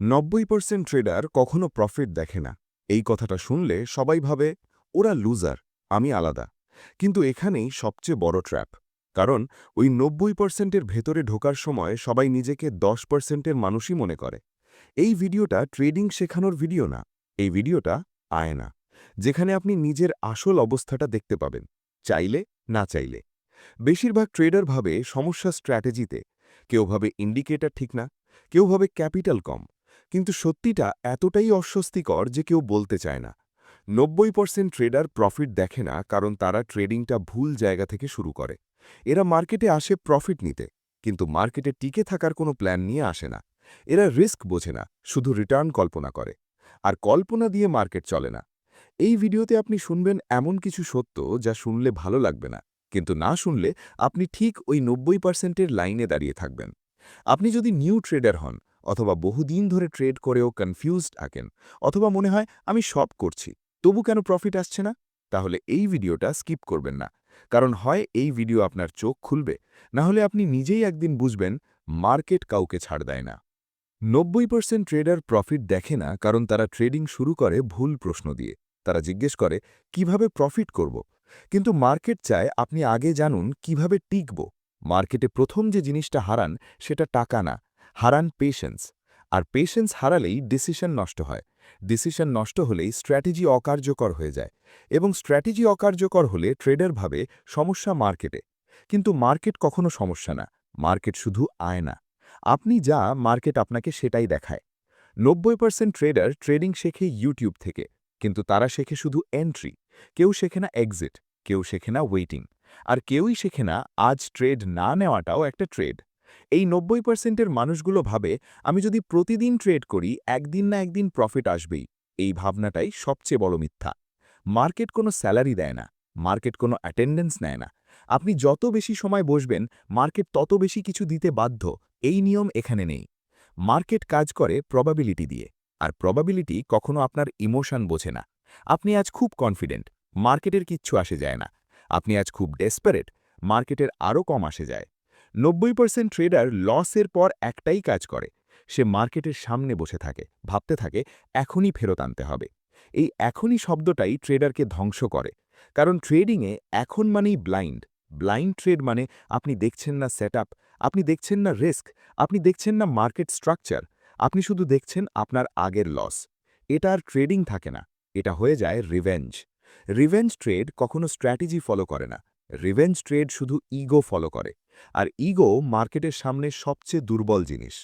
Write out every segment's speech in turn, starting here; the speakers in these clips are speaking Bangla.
নব্বই পার্সেন্ট ট্রেডার কখনো প্রফিট দেখে না। এই কথাটা শুনলে সবাই ভাবে, ওরা লুজার আমি আলাদা। কিন্তু এখানেই সবচেয়ে বড় ট্র্যাপ কারণ ওই নব্বই পার্সেন্টের ভেতরে ঢোকার সময় সবাই নিজেকে দশ পার্সেন্টের মানুষই মনে করে। এই ভিডিওটা ট্রেডিং শেখানোর ভিডিও না, এই ভিডিওটা আয়না, যেখানে আপনি নিজের আসল অবস্থাটা দেখতে পাবেন, চাইলে না চাইলে। বেশিরভাগ ট্রেডার ভাবে সমস্যা স্ট্র্যাটেজিতে কেউ ভাবে ইন্ডিকেটর ঠিক না, কেউ ভাবে ক্যাপিটাল কম। কিন্তু সত্যিটা এতটাই অস্বস্তিকর যে কেউ বলতে চায় না। নব্বই পার্সেন্ট ট্রেডার প্রফিট দেখে না কারণ তারা ট্রেডিংটা ভুল জায়গা থেকে শুরু করে। এরা মার্কেটে আসে প্রফিট নিতে, কিন্তু মার্কেটে টিকে থাকার কোনো প্ল্যান নিয়ে আসে না। এরা রিস্ক বোঝে না, শুধু রিটার্ন কল্পনা করে। আর কল্পনা দিয়ে মার্কেট চলে না। এই ভিডিওতে আপনি শুনবেন এমন কিছু সত্য যা শুনলে ভালো লাগবে না, কিন্তু না শুনলে আপনি ঠিক ওই নব্বই পার্সেন্টের লাইনে দাঁড়িয়ে থাকবেন। আপনি যদি নিউ ট্রেডার হন অথবা বহুদিন ধরে ট্রেড করেও কনফিউজড থাকেন, অথবা মনে হয় আমি সব করছি, তবু কেন প্রফিট আসছে না? তাহলে এই ভিডিওটা স্কিপ করবেন না। কারণ হয় এই ভিডিও আপনার চোখ খুলবে, না হলে আপনি নিজেই একদিন বুঝবেন মার্কেট কাউকে ছাড় দেয় না। নব্বই পার্সেন্ট ট্রেডার প্রফিট দেখে না কারণ তারা ট্রেডিং শুরু করে ভুল প্রশ্ন দিয়ে। তারা জিজ্ঞেস করে, কীভাবে প্রফিট করব? কিন্তু মার্কেট চায় আপনি আগে জানুন কীভাবে টিকব। মার্কেটে প্রথম যে জিনিসটা হারান সেটা টাকা না হারান পেশেন্স। আর পেশেন্স হারালেই ডিসিশন নষ্ট হয়। ডিসিশন নষ্ট হলেই স্ট্র্যাটেজি অকার্যকর হয়ে যায়। এবং স্ট্র্যাটেজি অকার্যকর হলে ট্রেডার ভাবে সমস্যা মার্কেটে। কিন্তু মার্কেট কখনো সমস্যা না। মার্কেট শুধু আয় না আপনি যা মার্কেট আপনাকে সেটাই দেখায়। নব্বই পার্সেন্ট ট্রেডার ট্রেডিং শেখে ইউটিউব থেকে। কিন্তু তারা শেখে শুধু এন্ট্রি। কেউ শেখে না এক্সিট। কেউ শেখে না ওয়েটিং। আর কেউই শেখে না আজ ট্রেড না নেওয়াটাও একটা ট্রেড। এই নব্বই পার্সেন্টের মানুষগুলো ভাবে, আমি যদি প্রতিদিন ট্রেড করি, একদিন না একদিন প্রফিট আসবেই। এই ভাবনাটাই সবচেয়ে বড় মিথ্যা। মার্কেট কোনো স্যালারি দেয় না মার্কেট কোনো অ্যাটেন্ডেন্স নেয় না। আপনি যত বেশি সময় বসবেন মার্কেট তত বেশি কিছু দিতে বাধ্য, এই নিয়ম এখানে নেই। মার্কেট কাজ করে প্রবাবিলিটি দিয়ে, আর প্রবাবিলিটি কখনো আপনার ইমোশন বোঝে না। আপনি আজ খুব কনফিডেন্ট মার্কেটের কিচ্ছু আসে যায় না। আপনি আজ খুব ডেসপারেট মার্কেটের আরও কম আসে যায়। নব্বই পার্সেন্ট ট্রেডার লসের পর একটাই কাজ করে। সে মার্কেটের সামনে বসে থাকে, ভাবতে থাকে, এখনই ফেরত আনতে হবে। এই এখনই শব্দটাই ট্রেডারকে ধ্বংস করে। কারণ ট্রেডিংয়ে এখন মানেই ব্লাইন্ড ব্লাইন্ড ট্রেড মানে আপনি দেখছেন না সেট আপনি দেখছেন না রিস্ক আপনি দেখছেন না মার্কেট স্ট্রাকচার আপনি শুধু দেখছেন আপনার আগের লস এটা আর ট্রেডিং থাকে না, এটা হয়ে যায় রিভেঞ্জ রিভেঞ্জ ট্রেড কখনো স্ট্র্যাটেজি ফলো করে না। রিভেঞ্জ ট্রেড শুধু ইগো ফলো করে। আর ইগো মার্কেটের সামনে সবচেয়ে দুর্বল জিনিস।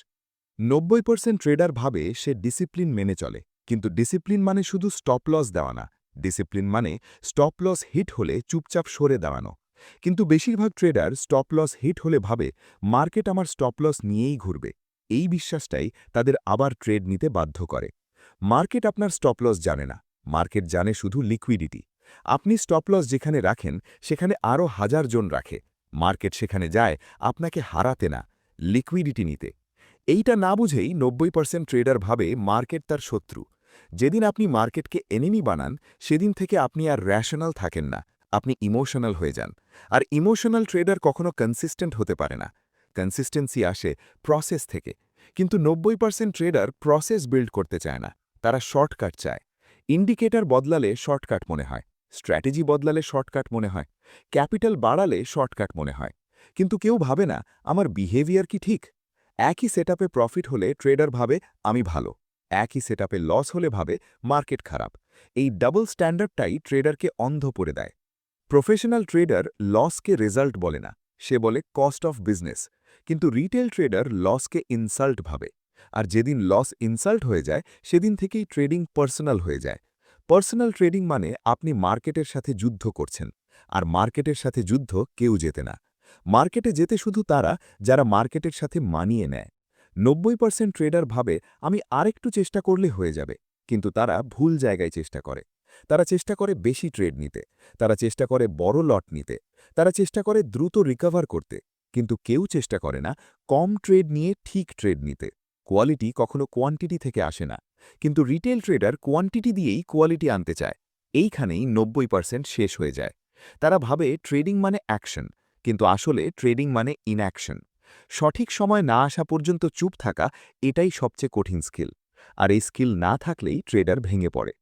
নব্বই পার্সেন্ট ট্রেডার ভাবে সে ডিসিপ্লিন মেনে চলে, কিন্তু ডিসিপ্লিন মানে শুধু স্টপ লস দেওয়া না। ডিসিপ্লিন মানে স্টপ লস হিট হলে চুপচাপ সরে দেওয়ানো কিন্তু বেশিরভাগ ট্রেডার স্টপ লস হিট হলে ভাবে, মার্কেট আমার স্টপ লস নিয়েই ঘুরবে। এই বিশ্বাসটাই তাদের আবার ট্রেড নিতে বাধ্য করে। মার্কেট আপনার স্টপ লস জানে না। মার্কেট জানে শুধু লিকুইডিটি আপনি স্টপ লস যেখানে রাখেন, সেখানে আরও হাজার জন রাখে। মার্কেট সেখানে যায়, আপনাকে হারাতে না, লিকুইডিটি নিতে। এইটা না বুঝেই নব্বই পার্সেন্ট ট্রেডার ভাবে মার্কেট তার শত্রু। যেদিন আপনি মার্কেটকে এনিমি বানান, সেদিন থেকে আপনি আর র্যাশনাল থাকেন না, আপনি ইমোশনাল হয়ে যান। আর ইমোশনাল ট্রেডার কখনো কনসিস্টেন্ট হতে পারে না। কনসিস্টেন্সি আসে প্রসেস থেকে। কিন্তু নব্বই পার্সেন্ট ট্রেডার প্রসেস বিল্ড করতে চায় না, তারা শর্টকাট চায়। ইন্ডিকেটর বদলালে শর্টকাট মনে হয়। স্ট্র্যাটেজি বদলালে শর্টকাট মনে হয়, ক্যাপিটাল বাড়ালে শর্টকাট মনে হয়। কিন্তু কেউ ভাবে না, আমার বিহেভিয়ার কি ঠিক? একই সেটআপে প্রফিট হলে ট্রেডার ভাবে, আমি ভালো। একই সেটআপে লস হলে ভাবে মার্কেট খারাপ। এই ডাবল স্ট্যান্ডার্ডটাই ট্রেডারকে অন্ধ করে দেয়। প্রফেশনাল ট্রেডার লসকে রেজাল্ট বলে না, সে বলে কস্ট অফ বিজনেস কিন্তু রিটেল ট্রেডার লসকে ইনসাল্ট ভাবে। আর যেদিন লস ইনসাল্ট হয়ে যায়, সেদিন থেকেই ট্রেডিং পার্সোনাল হয়ে যায়। পার্সোনাল ট্রেডিং মানে আপনি মার্কেটের সাথে যুদ্ধ করছেন, আর মার্কেটের সাথে যুদ্ধ কেউ যেতে না। মার্কেটে যেতে শুধু তারা, যারা মার্কেটের সাথে মানিয়ে নেয়। নব্বই পার্সেন্ট ট্রেডার ভাবে, আমি আরেকটু চেষ্টা করলে হয়ে যাবে। কিন্তু তারা ভুল জায়গায় চেষ্টা করে। তারা চেষ্টা করে বেশি ট্রেড নিতে, তারা চেষ্টা করে বড় লট নিতে, তারা চেষ্টা করে দ্রুত রিকভার করতে, কিন্তু কেউ চেষ্টা করে না কম ট্রেড নিয়ে ঠিক ট্রেড নিতে। কোয়ালিটি কখনো কোয়ান্টিটি থেকে আসে না। কিন্তু রিটেল ট্রেডার কোয়ান্টিটি দিয়েই কোয়ালিটি আনতে চায়। এইখানেই নব্বই পার্সেন্ট শেষ হয়ে যায়। তারা ভাবে ট্রেডিং মানে অ্যাকশন কিন্তু আসলে ট্রেডিং মানে ইনঅ্যাকশন সঠিক সময় না আসা পর্যন্ত চুপ থাকা এটাই সবচেয়ে কঠিন স্কিল আর এই স্কিল না থাকলেই ট্রেডার ভেঙে পড়ে।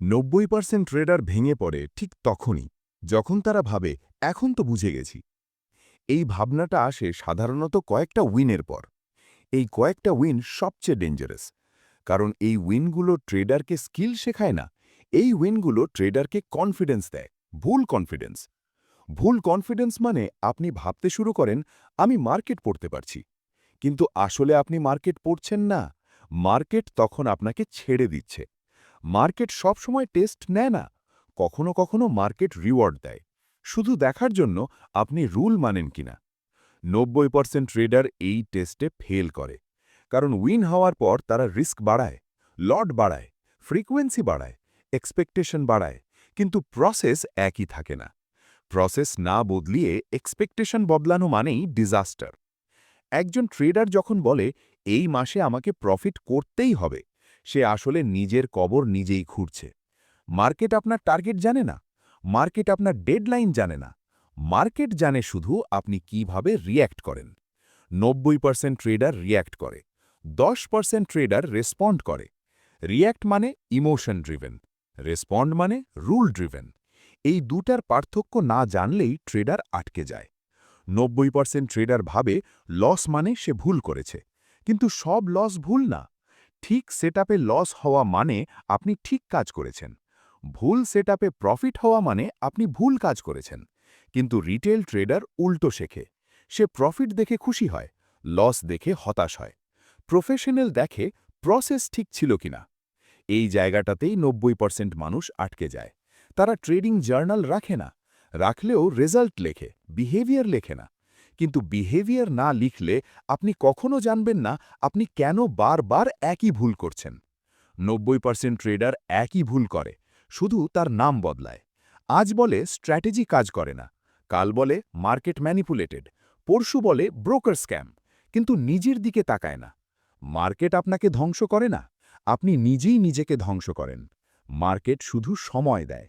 নব্বই পার্সেন্ট ট্রেডার ভেঙে পড়ে ঠিক তখনই, যখন তারা ভাবে, এখন তো বুঝে গেছি। এই ভাবনাটা আসে সাধারণত কয়েকটা উইনের পর। এই কয়েকটা উইন সবচেয়ে ডেঞ্জারাস কারণ এই উইনগুলো ট্রেডারকে স্কিল শেখায় না, এই উইনগুলো ট্রেডারকে কনফিডেন্স দেয়, ভুল কনফিডেন্স। ভুল কনফিডেন্স মানে আপনি ভাবতে শুরু করেন, আমি মার্কেট পড়তে পারছি। কিন্তু আসলে আপনি মার্কেট পড়ছেন না, মার্কেট তখন আপনাকে ছেড়ে দিচ্ছে। মার্কেট সবসময় টেস্ট নেয় না, কখনো কখনো মার্কেট রিওয়ার্ড দেয়। শুধু দেখার জন্য আপনি রুল মানেন কিনা। নব্বই পার্সেন্ট ট্রেডার এই টেস্টে ফেল করে। কারণ উইন হওয়ার পর তারা রিস্ক বাড়ায়, লট বাড়ায়, ফ্রিকোয়েন্সি বাড়ায়, এক্সপেকটেশন বাড়ায়, কিন্তু প্রসেস একই থাকে না। প্রসেস না বদলিয়ে এক্সপেকটেশন বদলানো মানেই ডিজাস্টার। একজন ট্রেডার যখন বলে, এই মাসে আমাকে প্রফিট করতেই হবে সে আসলে নিজের কবর নিজেই খুঁড়ছে। মার্কেট আপনার টার্গেট জানে না, মার্কেট আপনার ডেডলাইন জানে না, মার্কেট জানে শুধু আপনি কীভাবে রিয়্যাক্ট করেন। নব্বই পার্সেন্ট ট্রেডার রিয়্যাক্ট করে। দশ পার্সেন্ট ট্রেডার রেসপন্ড করে। রিয়্যাক্ট মানে ইমোশন ড্রিভেন রেসপন্ড মানে রুল ড্রিভেন এই দুটার পার্থক্য না জানলেই ট্রেডার আটকে যায়। নব্বই পার্সেন্ট ট্রেডার ভাবে লস মানে সে ভুল করেছে। কিন্তু সব লস ভুল না। ঠিক সেটআপে লস হওয়া মানে আপনি ঠিক কাজ করেছেন। ভুল সেটআপে প্রফিট হওয়া মানে আপনি ভুল কাজ করেছেন। কিন্তু রিটেল ট্রেডার উল্টো শেখে। সে প্রফিট দেখে খুশি হয় লস দেখে হতাশ হয়। প্রফেশনাল দেখে প্রসেস ঠিক ছিল কিনা। এই জায়গাটাতেই নব্বই পার্সেন্ট মানুষ আটকে যায়। তারা ট্রেডিং জার্নাল রাখে না, রাখলেও রেজাল্ট লেখে, বিহেভিয়ার লেখে না। কিন্তু বিহেভিয়ার না লিখলে আপনি কখনো জানবেন না আপনি কেন বারবার একই ভুল করছেন। নব্বই পার্সেন্ট ট্রেডার একই ভুল করে, শুধু তার নাম বদলায়। আজ বলে স্ট্র্যাটেজি কাজ করে না, কাল বলে মার্কেট ম্যানিপুলেটেড, পরশু বলে ব্রোকার স্ক্যাম, কিন্তু নিজের দিকে তাকায় না। মার্কেট আপনাকে ধ্বংস করে না, আপনি নিজেই নিজেকে ধ্বংস করেন। মার্কেট শুধু সময় দেয়।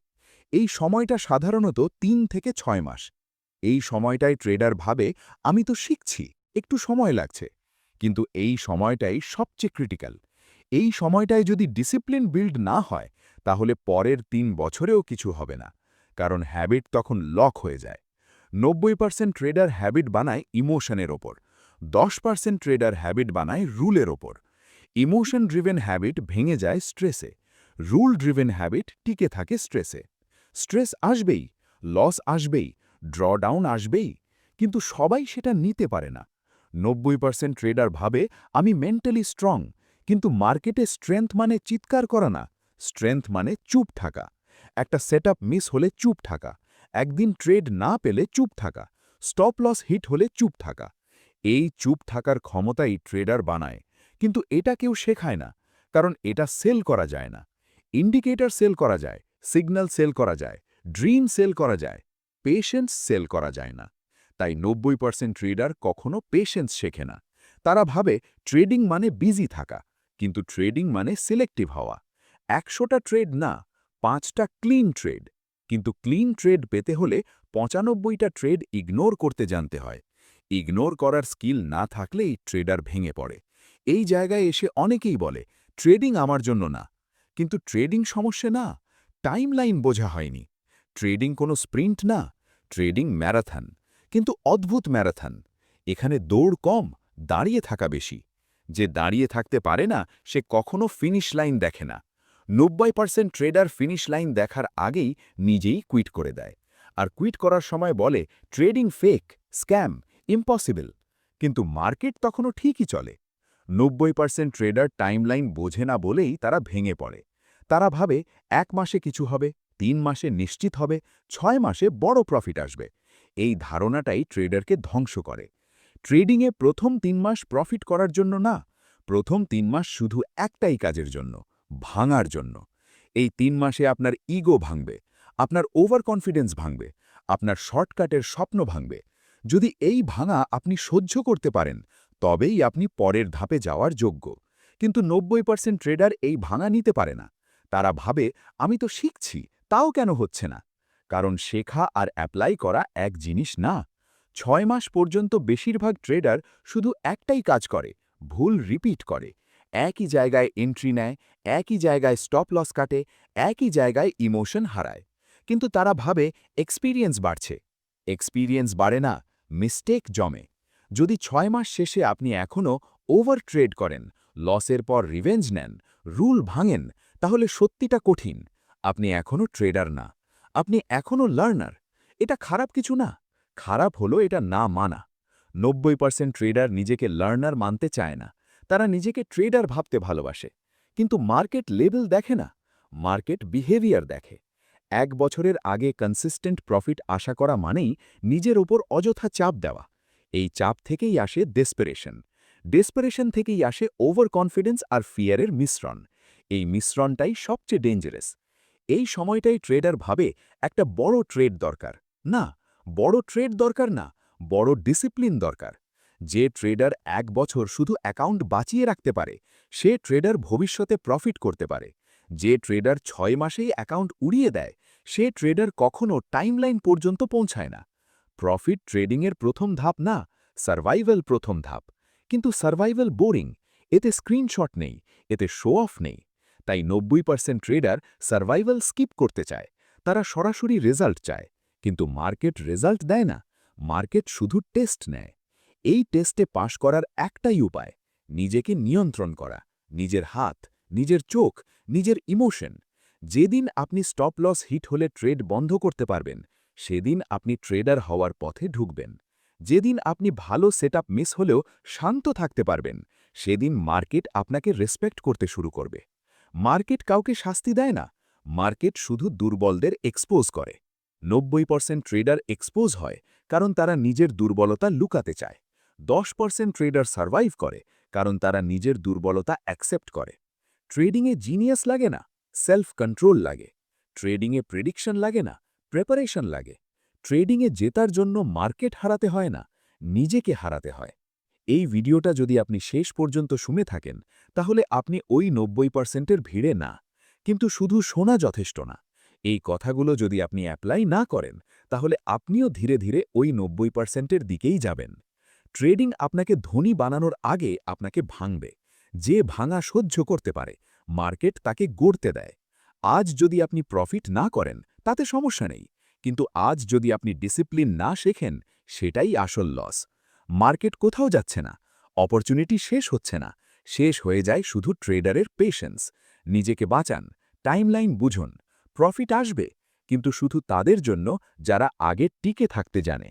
এই সময়টা সাধারণত তিন থেকে ছয় মাস। এই সময়টায় ট্রেডার ভাবে, আমি তো শিখছি, একটু সময় লাগছে। কিন্তু এই সময়টাই সবচেয়ে ক্রিটিক্যাল। এই সময়টায় যদি ডিসিপ্লিন বিল্ড না হয়, তাহলে পরের তিন বছরেও কিছু হবে না, কারণ হ্যাবিট তখন লক হয়ে যায়। নব্বই পার্সেন্ট ট্রেডার হ্যাবিট বানায় ইমোশনের ওপর। দশ পার্সেন্ট ট্রেডার হ্যাবিট বানায় রুলের ওপর। ইমোশন ড্রিভেন হ্যাবিট ভেঙে যায় স্ট্রেসে। রুল ড্রিভেন হ্যাবিট টিকে থাকে স্ট্রেসে। স্ট্রেস আসবেই, লস আসবেই, ড্রডাউন আসবেই, কিন্তু সবাই সেটা নিতে পারে না। নব্বই পার্সেন্ট ট্রেডার ভাবে, আমি মেন্টালি স্ট্রং, কিন্তু মার্কেটে স্ট্রেংথ মানে চিৎকার করা না। স্ট্রেংথ মানে চুপ থাকা। একটা সেট মিস হলে চুপ থাকা। একদিন ট্রেড না পেলে চুপ থাকা। স্টপ লস হিট হলে চুপ থাকা। এই চুপ থাকার ক্ষমতাই ট্রেডার বানায়। কিন্তু এটা কেউ শেখায় না, কারণ এটা সেল করা যায় না। ইন্ডিকেটর সেল করা যায়, সিগন্যাল সেল করা যায়, ড্রিম সেল করা যায়, পেশেন্স সেল করা যায় না। তাই নব্বই পার্সেন্ট ট্রেডার কখনো পেশেন্স শেখে না। তারা ভাবে ট্রেডিং মানে বিজি থাকা, কিন্তু ট্রেডিং মানে সিলেক্টিভ হওয়া। একশোটা ট্রেড না, পাঁচটা ক্লিন ট্রেড। কিন্তু ক্লিন ট্রেড পেতে হলে পঁচানব্বইটা ট্রেড ইগনোর করতে জানতে হয়। ইগনোর করার স্কিল না থাকলেই ট্রেডার ভেঙে পড়ে। এই জায়গায় এসে অনেকেই বলে, ট্রেডিং আমার জন্য না। কিন্তু ট্রেডিং সমস্যা না টাইম লাইন বোঝা হয়নি। ট্রেডিং কোনো স্প্রিন্ট না, ট্রেডিং ম্যারাথন। কিন্তু অদ্ভুত ম্যারাথন। এখানে দৌড় কম, দাঁড়িয়ে থাকা বেশি। যে দাঁড়িয়ে থাকতে পারে না, সে কখনো ফিনিশ লাইন দেখে না। নব্বই পার্সেন্ট ট্রেডার ফিনিশ লাইন দেখার আগেই নিজেই কুইট করে দেয়। আর কুইট করার সময় বলে, ট্রেডিং ফেক, স্ক্যাম। ইম্পসিবল। কিন্তু মার্কেট তখনও ঠিকই চলে। নব্বই পার্সেন্ট ট্রেডার টাইমলাইন বোঝে না বলেই তারা ভেঙে পড়ে। তারা ভাবে এক মাসে কিছু হবে, তিন মাসে নিশ্চিত হবে, ছয় মাসে বড় প্রফিট আসবে। এই ধারণাটাই ট্রেডারকে ধ্বংস করে। ট্রেডিংয়ে প্রথম তিন মাস প্রফিট করার জন্য না, প্রথম তিন মাস শুধু একটাই কাজের জন্য, ভাঙার জন্য। এই তিন মাসে আপনার ইগো ভাঙবে, আপনার ওভার কনফিডেন্স ভাঙবে, আপনার শর্টকাটের স্বপ্ন ভাঙবে যদি এই ভাঙা আপনি সহ্য করতে পারেন, তবেই আপনি পরের ধাপে যাওয়ার যোগ্য। কিন্তু নব্বই পার্সেন্ট ট্রেডার এই ভাঙা নিতে পারে না। তারা ভাবে, আমি তো শিখছি, তাও কেন হচ্ছে না? কারণ শেখা আর অ্যাপ্লাই করা এক জিনিস না। ছয় মাস পর্যন্ত বেশিরভাগ ট্রেডার শুধু একটাই কাজ করে, ভুল রিপিট করে। একই জায়গায় এন্ট্রি নেয়, একই জায়গায় স্টপ লস কাটে, একই জায়গায় ইমোশন হারায়। কিন্তু তারা ভাবে এক্সপিরিয়েন্স বাড়ছে। এক্সপিরিয়েন্স বাড়ে না। মিস্টেক জমে। যদি ছয় মাস শেষে আপনি এখনও ওভার ট্রেড করেন, লসের পর রিভেঞ্জ নেন, রুল ভাঙেন, তাহলে সত্যিটা কঠিন। আপনি এখনও ট্রেডার না। আপনি এখনও লার্নার। এটা খারাপ কিছু না। খারাপ হলো এটা না মানা। নব্বই পার্সেন্ট ট্রেডার নিজেকে লার্নার মানতে চায় না। তারা নিজেকে ট্রেডার ভাবতে ভালোবাসে। কিন্তু মার্কেট লেভেল দেখে না। মার্কেট বিহেভিয়ার দেখে। এক বছরের আগে কনসিস্টেন্ট প্রফিট আশা করা মানেই নিজের ওপর অযথা চাপ দেওয়া। এই চাপ থেকেই আসে ডেসপারেশন ডেসপারেশন থেকেই আসে ওভার কনফিডেন্স আর ফিয়ারের মিশ্রণ। এই মিশ্রণটাই সবচেয়ে ডেঞ্জারাস এই সময়টাই ট্রেডার ভাবে একটা বড় ট্রেড দরকার। না, বড় ট্রেড দরকার না, বড় ডিসিপ্লিন দরকার। যে ট্রেডার এক বছর শুধু অ্যাকাউন্ট বাঁচিয়ে রাখতে পারে, সে ট্রেডার ভবিষ্যতে প্রফিট করতে পারে। যে ট্রেডার ছয় মাসেই অ্যাকাউন্ট উড়িয়ে দেয় সে ট্রেডার কখনও টাইমলাইন পর্যন্ত পৌঁছায় না। প্রফিট ট্রেডিংয়ের প্রথম ধাপ না, সার্ভাইভাল প্রথম ধাপ। কিন্তু সার্ভাইভাল বোরিং, এতে স্ক্রিনশট নেই, এতে শো অফ নেই। তাই নব্বই পার্সেন্ট ট্রেডার সার্ভাইভাল স্কিপ করতে চায়, তারা সরাসরি রেজাল্ট চায়। কিন্তু মার্কেট রেজাল্ট দেয় না, মার্কেট শুধু টেস্ট নেয়। এই টেস্টে পাশ করার একটাই উপায়, নিজেকে নিয়ন্ত্রণ করা, নিজের হাত, নিজের চোখ, নিজের ইমোশন যেদিন আপনি স্টপ লস হিট হলে ট্রেড বন্ধ করতে পারবেন, সেদিন আপনি ট্রেডার হওয়ার পথে ঢুকবেন। যেদিন আপনি ভালো সেটআপ মিস হলেও শান্ত থাকতে পারবেন, সেদিন মার্কেট আপনাকে রেসপেক্ট করতে শুরু করবে। মার্কেট কাউকে শাস্তি দেয় না মার্কেট শুধু দুর্বলদের এক্সপোজ করে। নব্বই পার্সেন্ট ট্রেডার এক্সপোজ হয় কারণ তারা নিজের দুর্বলতা লুকাতে চায়। দশ পার্সেন্ট ট্রেডার সার্ভাইভ করে কারণ তারা নিজের দুর্বলতা অ্যাকসেপ্ট করে। ট্রেডিংয়ে জিনিয়াস লাগে না সেলফ কন্ট্রোল লাগে। ট্রেডিংয়ে প্রেডিকশন লাগে না, প্রেপারেশন লাগে। ট্রেডিংয়ে জেতার জন্য মার্কেট হারাতে হয় না, নিজেকে হারাতে হয়। এই ভিডিওটা যদি আপনি শেষ পর্যন্ত শুনে থাকেন, তাহলে আপনি ওই নব্বই পার্সেন্টের ভিড়ে না, কিন্তু শুধু শোনা যথেষ্ট না। এই কথাগুলো যদি আপনি অ্যাপ্লাই না করেন, তাহলে আপনিও ধীরে ধীরে ওই নব্বই পার্সেন্টের দিকেই যাবেন। ট্রেডিং আপনাকে ধনী বানানোর আগে আপনাকে ভাঙবে, যে ভাঙা সহ্য করতে পারে মার্কেট তাকে গড়তে দেয়। আজ যদি আপনি প্রফিট না করেন, তাতে সমস্যা নেই। কিন্তু আজ যদি আপনি ডিসিপ্লিন না শেখেন, সেটাই আসল লস মার্কেট কোথাও যাচ্ছে না। অপরচুনিটি শেষ হচ্ছে না। শেষ হয়ে যায় শুধু ট্রেডারের পেশেন্স নিজেকে বাঁচান। টাইমলাইন বুঝুন। প্রফিট আসবে। কিন্তু শুধু তাদের জন্য, যারা আগে টিকে থাকতে জানে।